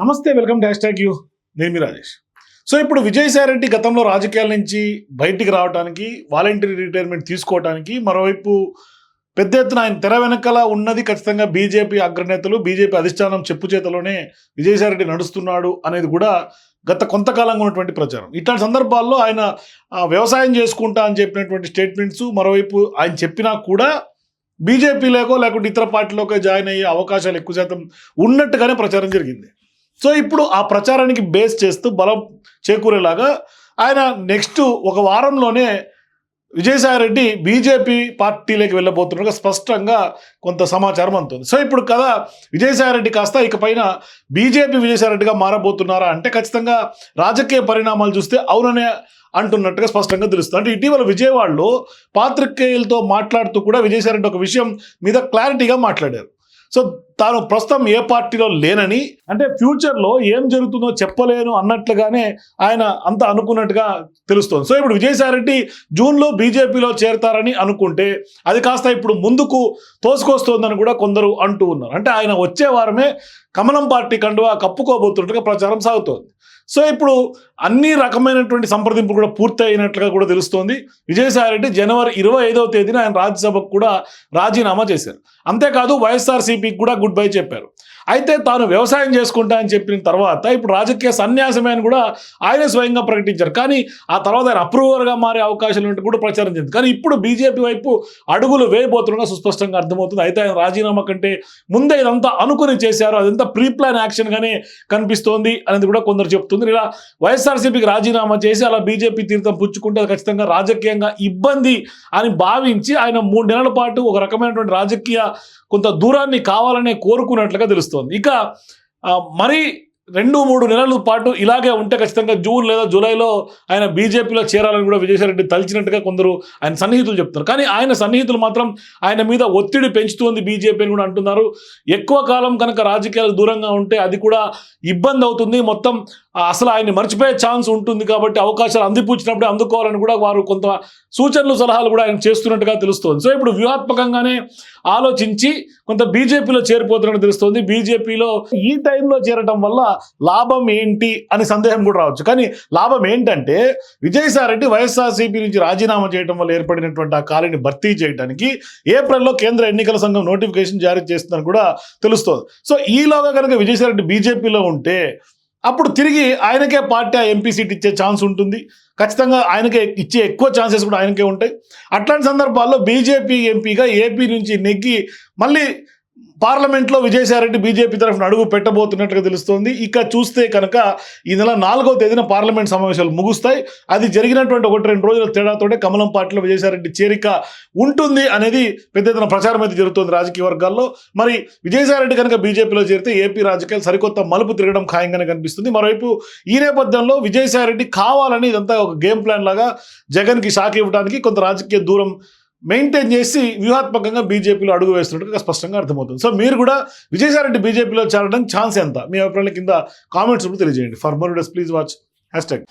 నమస్తే welcome dash tax you. నేను మీ Rajesh. So ఇప్పుడు విజయసాయి రెడ్డి గతంలో రాజకీయాల నుంచి బయటికి రావడానికి వాలంటరీ రిటైర్మెంట్ తీసుకోవడానికి మరోవైపు పెద్ద ఎత్తున ఆయన తెర వెనకాల ఉన్నది ఖచ్చితంగా బీజేపీ అగ్రనేతలు బీజేపీ అధిష్టానం చెప్పు చేతలోనే విజయసాయి రెడ్డి నడుస్తున్నాడు అనేది కూడా గత కొంతకాలంగా ఉన్నటువంటి ప్రచారం. ఇట్లాంటి సందర్భాల్లో ఆయన వ్యవసాయం చేసుకుంటా అని చెప్పినటువంటి స్టేట్మెంట్స్ మరోవైపు ఆయన చెప్పినా కూడా బీజేపీలోకో లేకుంటే ఇతర పార్టీలోకో జాయిన్ అయ్యే అవకాశాలు ఎక్కువ శాతం ఉన్నట్టుగానే ప్రచారం జరిగింది. సో ఇప్పుడు ఆ ప్రచారానికి బేస్ చేస్తూ బలం చేకూరేలాగా ఆయన నెక్స్ట్ ఒక వారంలోనే విజయసాయి రెడ్డి బీజేపీ పార్టీలోకి వెళ్ళబోతున్నట్టుగా స్పష్టంగా కొంత సమాచారం అందుతుంది. సో ఇప్పుడు కదా విజయసాయి రెడ్డి కాస్త ఇకపైన బీజేపీ విజయసాయి రెడ్డిగా మారబోతున్నారా అంటే ఖచ్చితంగా రాజకీయ పరిణామాలు చూస్తే అవుననే అంటున్నట్టుగా స్పష్టంగా తెలుస్తుంది. అంటే ఇటీవల విజయవాడలో పాత్రికేయులతో మాట్లాడుతూ కూడా విజయసాయి రెడ్డి ఒక విషయం మీద క్లారిటీగా మాట్లాడారు. సో తాను ప్రస్తుతం ఏ పార్టీలో లేనని అంటే ఫ్యూచర్లో ఏం జరుగుతుందో చెప్పలేను అన్నట్లుగానే ఆయన అంత అనుకున్నట్టుగా తెలుస్తోంది. సో ఇప్పుడు విజయసాయిరెడ్డి జూన్లో బీజేపీలో చేరతారని అనుకుంటే అది కాస్త ఇప్పుడు ముందుకు తోసుకొస్తోందని కూడా కొందరు అంటూ ఉన్నారు. అంటే ఆయన వచ్చే వారమే కమలం పార్టీ కండువా కప్పుకోబోతున్నట్టుగా ప్రచారం సాగుతోంది. సో ఇప్పుడు అన్ని రకమైనటువంటి సంప్రదింపులు కూడా పూర్తి అయినట్లుగా కూడా తెలుస్తోంది. విజయసాయి రెడ్డి జనవరి ఇరవై ఐదవ తేదీన ఆయన రాజ్యసభకు కూడా రాజీనామా చేశారు. అంతేకాదు వైఎస్ఆర్సీపీకి కూడా గుడ్ బై చెప్పారు. అయితే తాను వ్యవసాయం చేసుకుంటా అని చెప్పిన తర్వాత ఇప్పుడు రాజకీయ సన్యాసమే అని కూడా ఆయన స్వయంగా ప్రకటించారు. కానీ ఆ తర్వాత ఆయన అప్రూవర్గా మారే అవకాశాలు ఉంటే కూడా ప్రచారం చెందింది కానీ ఇప్పుడు బీజేపీ వైపు అడుగులు వేయబోతుండగా సుస్పష్టంగా అర్థమవుతుంది. అయితే ఆయన రాజీనామా కంటే ముందే ఇదంతా అనుకుని చేశారు. అదంతా ప్రీ ప్లాన్ యాక్షన్గానే కనిపిస్తోంది అనేది కూడా కొందరు చెప్తుంది ఇలా వైఎస్ఆర్సీపీకి రాజీనామా చేసి అలా బీజేపీ తీర్థం పుచ్చుకుంటే ఖచ్చితంగా రాజకీయంగా ఇబ్బంది అని భావించి ఆయన మూడు నెలల పాటు ఒక రకమైనటువంటి రాజకీయ కొంత దూరాన్ని కావాలనే కోరుకున్నట్లుగా తెలుస్తుంది. ఇక ఆ, మరి రెండు మూడు నెలల పాటు ఇలాగే ఉంటే ఖచ్చితంగా జూన్ లేదా జూలైలో ఆయన బీజేపీలో చేరాలని కూడా విజయసాయిరెడ్డి తలిచినట్టుగా కొందరు ఆయన సన్నిహితులు చెప్తున్నారు. కానీ ఆయన సన్నిహితులు మాత్రం ఆయన మీద ఒత్తిడి పెంచుతోంది బీజేపీ అని కూడా అంటున్నారు. ఎక్కువ కాలం కనుక రాజకీయాలకు దూరంగా ఉంటే అది కూడా ఇబ్బంది అవుతుంది. మొత్తం అసలు ఆయన్ని మర్చిపోయే ఛాన్స్ ఉంటుంది కాబట్టి అవకాశాలు అందిపుచ్చినప్పుడే అందుకోవాలని కూడా వారు కొంత సూచనలు సలహాలు కూడా ఆయన చేస్తున్నట్టుగా తెలుస్తోంది. సో ఇప్పుడు వ్యూహాత్మకంగానే ఆలోచించి కొంత బీజేపీలో చేరిపోతున్నట్టు తెలుస్తుంది. బీజేపీలో ఈ టైంలో చేరటం వల్ల లాభం ఏంటి అని సందేహం కూడా రావచ్చు. కానీ లాభం ఏంటంటే విజయసాయిరెడ్డి వైఎస్ఆర్సీపీ నుంచి రాజీనామా చేయడం వల్ల ఏర్పడినటువంటి ఆ ఖాళీని భర్తీ చేయడానికి ఏప్రిల్లో కేంద్ర ఎన్నికల సంఘం నోటిఫికేషన్ జారీ చేస్తుందని కూడా తెలుస్తుంది. సో ఈలోగా కనుక విజయసాయిరెడ్డి బీజేపీలో ఉంటే అప్పుడు తిరిగి ఆయనకే పార్టీ ఆ ఎంపీ సీట్ ఇచ్చే ఛాన్స్ ఉంటుంది. ఖచ్చితంగా ఆయనకే ఇచ్చే ఎక్కువ ఛాన్సెస్ కూడా ఆయనకే ఉంటాయి. అట్లాంటి సందర్భాల్లో బీజేపీ ఎంపీగా ఏపీ నుంచి నెగ్గి మళ్ళీ పార్లమెంట్లో విజయసాయిరెడ్డి బీజేపీ తరఫున అడుగు పెట్టబోతున్నట్టుగా తెలుస్తోంది. ఇక చూస్తే కనుక ఈ నెల నాలుగో తేదీన పార్లమెంట్ సమావేశాలు ముగుస్తాయి. అది జరిగినటువంటి ఒకటి రెండు రోజుల తేడాతోటే కమలం పార్టీలో విజయసాయిరెడ్డి చేరిక ఉంటుంది అనేది పెద్ద ఎత్తున ప్రచారం అయితే జరుగుతుంది రాజకీయ వర్గాల్లో. మరి విజయసాయిరెడ్డి కనుక బీజేపీలో చేరితే ఏపీ రాజకీయాలు సరికొత్త మలుపు తిరగడం ఖాయంగానే కనిపిస్తుంది. మరోవైపు ఈ నేపథ్యంలో విజయసాయిరెడ్డి కావాలని ఇదంతా ఒక గేమ్ ప్లాన్ లాగా జగన్కి షాక్ ఇవ్వడానికి కొంత రాజకీయ దూరం మెయింటైన్ చేసి వ్యూహాత్మకంగా బీజేపీలో అడుగు వేస్తున్నట్టుగా స్పష్టంగా అర్థమవుతుంది. సో మీరు కూడా విజయసాయిరెడ్డి బీజేపీలో చేరడానికి ఛాన్స్ ఎంత? మీ అభిప్రాయాల కింద కామెంట్స్ కూడా తెలియజేయండి. ఫర్ మోర్ డస్ ప్లీజ్ వాచ్ హ్యాష్ ట్యాగ్